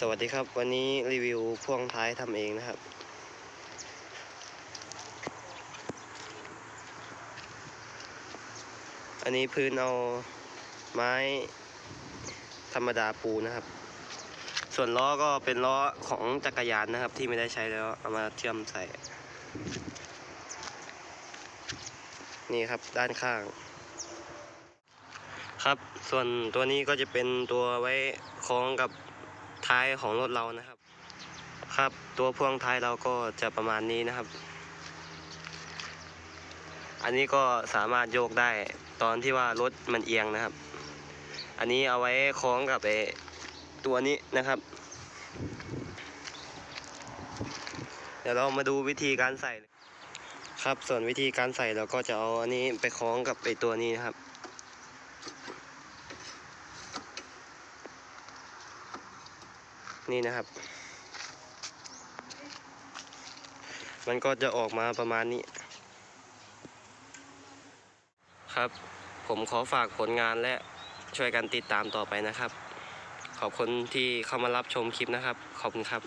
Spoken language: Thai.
สวัสดีครับ วันนี้รีวิวพ่วงท้ายทำเองนะครับ อันนี้พื้นเอาไม้ธรรมดาปูนะครับ ส่วนล้อก็เป็นล้อของจักรยานนะครับ ที่ไม่ได้ใช้แล้วเอามาเชื่อมใส่ นี่ครับด้านข้าง ครับ ส่วนตัวนี้ก็จะเป็นตัวไว้คล้องกับ ท้ายของรถเรานะครับ ครับ ตัวพ่วงท้ายเราก็จะประมาณนี้นะครับ อันนี้ก็สามารถโยกได้ตอนที่ว่ารถมันเอียงนะครับ อันนี้เอาไว้คล้องกับไอ้ตัวนี้นะครับ เดี๋ยวเรามาดูวิธีการใส่ครับส่วนวิธีการใส่เราก็จะเอาอันนี้ไปคล้องกับไอ้ตัวนี้นะครับ นี่นะครับ มันก็จะออกมาประมาณนี้ ครับ ผมขอฝากผลงานและช่วยกันติดตามต่อไปนะครับ ขอบคุณที่เข้ามารับชมคลิปนะครับ ขอบคุณครับ